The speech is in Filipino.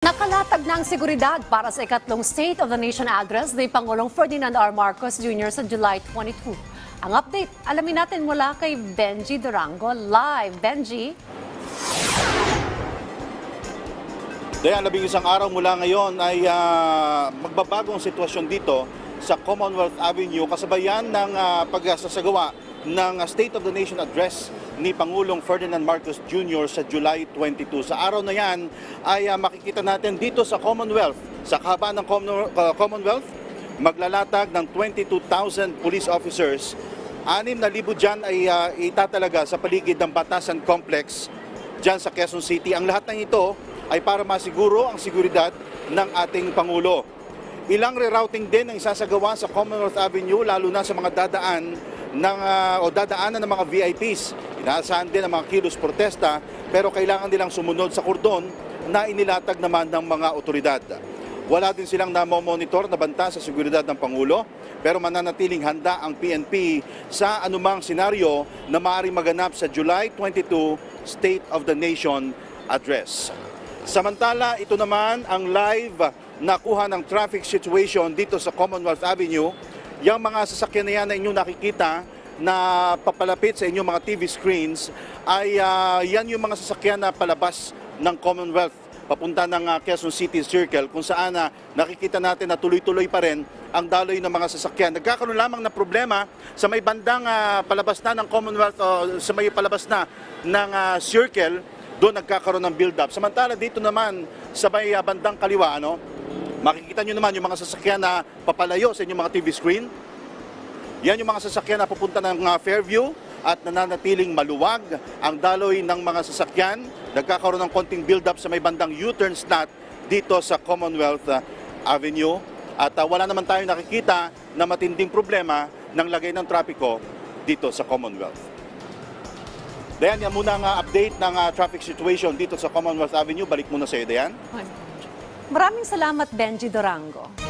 Nakalatag na ang seguridad para sa ikatlong State of the Nation address ni Pangulong Ferdinand R. Marcos Jr. sa July 22. Ang update, alamin natin mula kay Benji Durango. Live, Benji. Dayan, labing isang araw mula ngayon ay ah, magbabagong sitwasyon dito sa Commonwealth Avenue kasabayan ng ah, pagsasagawa ng ah, State of the Nation Address ni Pangulong Ferdinand Marcos Jr. sa July 22. Sa araw na yan ay ah, makikita natin dito sa Commonwealth, sa kahabaan ng Commonwealth, ah, Commonwealth maglalatag ng 22,000 police officers. Anim na libo dyan ay ah, itatalaga sa paligid ng Batasan Complex dyan sa Quezon City. Ang lahat ng ito ay para masiguro ang seguridad ng ating Pangulo. Ilang rerouting din ang isasagawa sa Commonwealth Avenue lalo na sa mga dadaan ng, ah, o dadaanan ng mga VIPs. Inaasahan din ang mga kilos protesta pero kailangan nilang sumunod sa kordon na inilatag naman ng mga otoridad. Wala din silang namomonitor na banta sa seguridad ng Pangulo pero mananatiling handa ang PNP sa anumang senaryo na maaaring maganap sa July 22 State of the Nation Address. Samantala, ito naman ang live na kuha ng traffic situation dito sa Commonwealth Avenue. Yung mga sasakyan na yan na inyong nakikita na papalapit sa inyong mga TV screens ay ah, yan yung mga sasakyan na palabas ng Commonwealth papunta ng ah, Quezon City Circle kung saan na nakikita natin na tuloy-tuloy pa rin ang daloy ng mga sasakyan. Nagkakaroon lamang ng problema sa may bandang ah, palabas na ng Commonwealth o sa may palabas na ng ah, Circle, doon nagkakaroon ng build-up. Samantala dito naman sa may ah, bandang kaliwa, ano, makikita nyo naman yung mga sasakyan na papalayo sa inyong mga TV screen. Yan yung mga sasakyan na pupunta ng uh, Fairview at nananatiling maluwag ang daloy ng mga sasakyan. Nagkakaroon ng konting build-up sa may bandang U-turn slot dito sa Commonwealth uh, Avenue. At uh, wala naman tayong nakikita na matinding problema ng lagay ng trapiko dito sa Commonwealth. Dayan, yan muna ang uh, update ng traffic situation dito sa Commonwealth Avenue. Balik muna sa iyo, Dayan. Maraming salamat, Benji Durango.